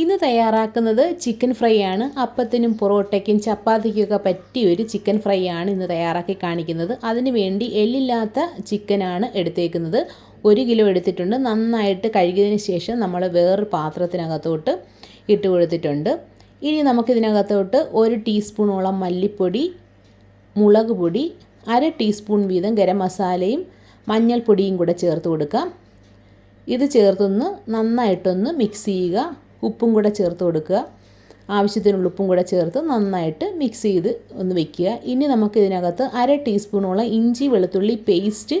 ഇന്ന് തയ്യാറാക്കുന്നത് chicken fry ആണ് അപ്പത്തിനും പൊറോട്ടയ്ക്കും ചപ്പാത്തിക്കൊക്കെ പറ്റിയ ഒരു ചിക്കൻ ഫ്രൈ ആണ് ഇന്ന് തയ്യാറാക്കി കാണിക്കുന്നത്. അതിന് വേണ്ടി എല്ലില്ലാത്ത ചിക്കനാണ് എടുത്തേക്കുന്നത്. ഒരു കിലോ എടുത്തിട്ടുണ്ട്. നന്നായിട്ട് കഴുകിയതിന് ശേഷം നമ്മൾ വേറൊരു പാത്രത്തിനകത്തോട്ട് ഇട്ട് കൊടുത്തിട്ടുണ്ട്. ഇനി നമുക്കിതിനകത്തോട്ട് ഒരു ടീസ്പൂണോളം മല്ലിപ്പൊടി മുളക് പൊടി അര ടീസ്പൂൺ വീതം ഗരം മസാലയും മഞ്ഞൾപ്പൊടിയും കൂടെ ചേർത്ത് കൊടുക്കാം. ഇത് ചേർത്തൊന്ന് നന്നായിട്ടൊന്ന് മിക്സ് ചെയ്യുക. ഉപ്പും കൂടെ ചേർത്ത് കൊടുക്കുക. ആവശ്യത്തിനുള്ള ഉപ്പും കൂടെ ചേർത്ത് നന്നായിട്ട് മിക്സ് ചെയ്ത് ഒന്ന് വെക്കുക. ഇനി നമുക്ക് ഇതിനകത്ത് അര ടീസ്പൂണോളം ഇഞ്ചി വെളുത്തുള്ളി പേസ്റ്റ്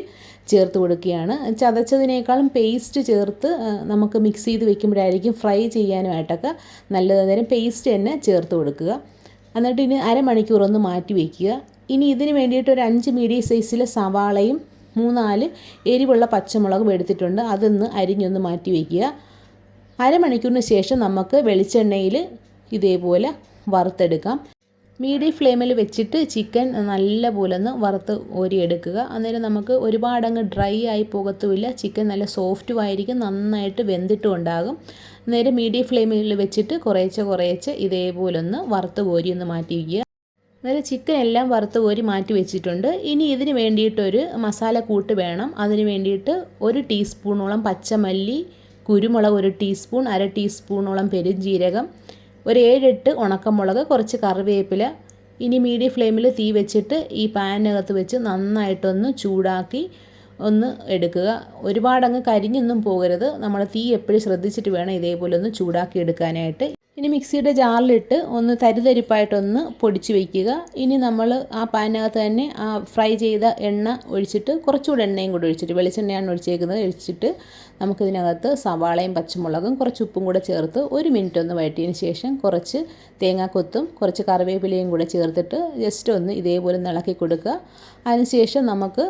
ചേർത്ത് കൊടുക്കുകയാണ്. ചതച്ചതിനേക്കാളും പേസ്റ്റ് ചേർത്ത് നമുക്ക് മിക്സ് ചെയ്ത് വെക്കുമ്പോഴായിരിക്കും ഫ്രൈ ചെയ്യാനുമായിട്ടൊക്കെ നല്ലത്. നേരം പേസ്റ്റ് തന്നെ ചേർത്ത് കൊടുക്കുക. എന്നിട്ട് ഇനി അരമണിക്കൂർ ഒന്ന് മാറ്റി വയ്ക്കുക ഇനി ഇതിന് വേണ്ടിയിട്ട് ഒരു അഞ്ച് മീഡിയം സൈസിലെ സവാളയും മൂന്നാൽ എരിവുള്ള പച്ചമുളകും എടുത്തിട്ടുണ്ട്. അതൊന്ന് അരിഞ്ഞൊന്ന് മാറ്റി വയ്ക്കുക അരമണിക്കൂറിന് ശേഷം നമുക്ക് വെളിച്ചെണ്ണയിൽ ഇതേപോലെ വറുത്തെടുക്കാം. മീഡിയം ഫ്ലെയിമിൽ വെച്ചിട്ട് ചിക്കൻ നല്ല പോലെ ഒന്ന് വറുത്ത് ഓരിയെടുക്കുക അന്നേരം നമുക്ക് ഒരുപാടങ്ങ് ഡ്രൈ ആയി പോകത്തുമില്ല. ചിക്കൻ നല്ല സോഫ്റ്റും ആയിരിക്കും നന്നായിട്ട് വെന്തിട്ടും ഉണ്ടാകും. നേരെ മീഡിയം ഫ്ലെയിമിൽ വെച്ചിട്ട് കുറേശ്ശെ കുറേശ്ശെ ഇതേപോലെ ഒന്ന് വറുത്ത് കോരി ഒന്ന് മാറ്റി വയ്ക്കുക ചിക്കൻ എല്ലാം വറുത്ത് ഓരി മാറ്റി വെച്ചിട്ടുണ്ട്. ഇനി ഇതിന് വേണ്ടിയിട്ടൊരു മസാല കൂട്ട് വേണം. അതിന് വേണ്ടിയിട്ട് ഒരു ടീസ്പൂണോളം പച്ചമല്ലി കുരുമുളക് ഒരു ടീസ്പൂൺ അര ടീസ്പൂണോളം പെരുംജീരകം ഒരു ഏഴെട്ട് ഉണക്കമുളക് കുറച്ച് കറിവേപ്പില. ഇനി മീഡിയം ഫ്ലെയിമിൽ തീ വെച്ചിട്ട് ഈ പാനിനകത്ത് വെച്ച് നന്നായിട്ടൊന്ന് ചൂടാക്കി ഒന്ന് എടുക്കുക. ഒരുപാടങ്ങ് കരിഞ്ഞൊന്നും പോകരുത്. നമ്മൾ തീ എപ്പോഴും ശ്രദ്ധിച്ചിട്ട് വേണം ഇതേപോലെ ഒന്ന് ചൂടാക്കി എടുക്കാനായിട്ട്. ഇനി മിക്സിയുടെ ജാറിലിട്ട് ഒന്ന് തരിതരിപ്പായിട്ടൊന്ന് പൊടിച്ച് വയ്ക്കുക ഇനി നമ്മൾ ആ പാനിനകത്ത് തന്നെ ആ ഫ്രൈ ചെയ്ത എണ്ണ ഒഴിച്ചിട്ട് കുറച്ചുകൂടെ എണ്ണയും കൂടെ ഒഴിച്ചിട്ട് വെളിച്ചെണ്ണയാണ് ഒഴിച്ചേക്കുന്നത്. ഒഴിച്ചിട്ട് നമുക്കിതിനകത്ത് സവാളയും പച്ചമുളകും കുറച്ച് ഉപ്പും കൂടെ ചേർത്ത് ഒരു മിനിറ്റ് ഒന്ന് വഴറ്റിയതിന് ശേഷം കുറച്ച് തേങ്ങാക്കൊത്തും കുറച്ച് കറിവേപ്പിലയും കൂടെ ചേർത്തിട്ട് ജസ്റ്റ് ഒന്ന് ഇതേപോലെ ഇളക്കി കൊടുക്കുക. അതിനുശേഷം നമുക്ക്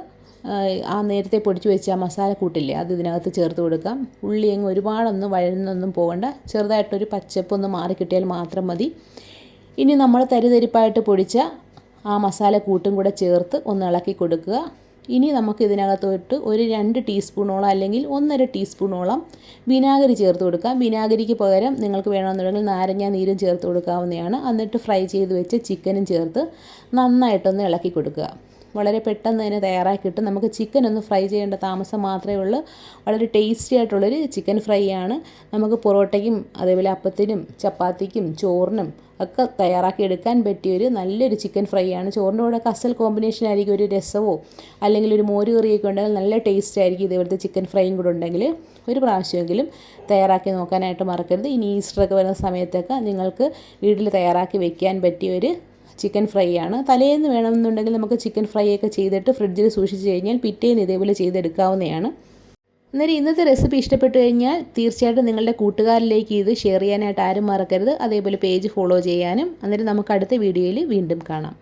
ആ നേരത്തെ പൊടിച്ച് വെച്ച ആ മസാലക്കൂട്ടില്ലേ അത് ഇതിനകത്ത് ചേർത്ത് കൊടുക്കാം ഉള്ളി അങ്ങ് ഒരുപാടൊന്നും വഴന്നൊന്നും പോകണ്ട. ചെറുതായിട്ടൊരു പച്ചപ്പൊന്ന് മാറിക്കിട്ടിയാൽ മാത്രം മതി. ഇനി നമ്മൾ തരിതരിപ്പായിട്ട് പൊടിച്ച ആ മസാലക്കൂട്ടും കൂടെ ചേർത്ത് ഒന്ന് ഇളക്കി കൊടുക്കുക. ഇനി നമുക്ക് ഇതിനകത്തോട്ട് ഒരു രണ്ട് ടീസ്പൂണോളം അല്ലെങ്കിൽ ഒന്നര ടീസ്പൂണോളം വിനാഗിരി ചേർത്ത് കൊടുക്കാം വിനാഗിരിക്ക് പകരം നിങ്ങൾക്ക് വേണമെന്നുണ്ടെങ്കിൽ നാരങ്ങ നീരും ചേർത്ത് കൊടുക്കാവുന്നതാണ്. എന്നിട്ട് ഫ്രൈ ചെയ്ത് വെച്ച് ചിക്കനും ചേർത്ത് നന്നായിട്ടൊന്ന് ഇളക്കി കൊടുക്കുക. വളരെ പെട്ടെന്ന് തന്നെ തയ്യാറാക്കി കിട്ടും. നമുക്ക് ചിക്കൻ ഒന്ന് ഫ്രൈ ചെയ്യേണ്ട താമസം മാത്രമേ ഉള്ളൂ. വളരെ ടേസ്റ്റി ആയിട്ടുള്ളൊരു ചിക്കൻ ഫ്രൈ ആണ്. നമുക്ക് പൊറോട്ടയ്ക്കും അതേപോലെ അപ്പത്തിനും ചപ്പാത്തിക്കും ചോറിനും ഒക്കെ തയ്യാറാക്കി എടുക്കാൻ പറ്റിയൊരു നല്ലൊരു ചിക്കൻ ഫ്രൈ ആണ്. ചോറിന്റെ കൂടെ കസൽ കോമ്പിനേഷൻ ആയിരിക്കും ഒരു രസമോ അല്ലെങ്കിൽ ഒരു മോര് കറിയൊക്കെ ഉണ്ടെങ്കിൽ നല്ല ടേസ്റ്റ് ആയിരിക്കും ഇതേപോലത്തെ ചിക്കൻ ഫ്രൈയും കൂടെ ഉണ്ടെങ്കിൽ. ഒരു പ്രാവശ്യമെങ്കിലും തയ്യാറാക്കി നോക്കാനായിട്ട് മറക്കരുത്. ഇനി ഈസ്റ്ററൊക്കെ വരുന്ന സമയത്തൊക്കെ നിങ്ങൾക്ക് വീട്ടിൽ തയ്യാറാക്കി വെക്കാൻ പറ്റിയൊരു ചിക്കൻ ഫ്രൈ ആണ്. തലേന്ന് വേണമെന്നുണ്ടെങ്കിൽ നമുക്ക് ചിക്കൻ ഫ്രൈ ഒക്കെ ചെയ്തിട്ട് ഫ്രിഡ്ജിൽ സൂക്ഷിച്ച് കഴിഞ്ഞാൽ പിറ്റേന്ന് ഇതേപോലെ ചെയ്തെടുക്കാവുന്നതാണ്. അന്നേരം ഇന്നത്തെ റെസിപ്പി ഇഷ്ടപ്പെട്ടു കഴിഞ്ഞാൽ തീർച്ചയായിട്ടും നിങ്ങളുടെ കൂട്ടുകാരിലേക്ക് ഇത് ഷെയർ ചെയ്യാനായിട്ട് ആരും മറക്കരുത്. അതേപോലെ പേജ് ഫോളോ ചെയ്യാനും. അന്നേരം നമുക്ക് അടുത്ത വീഡിയോയിൽ വീണ്ടും കാണാം.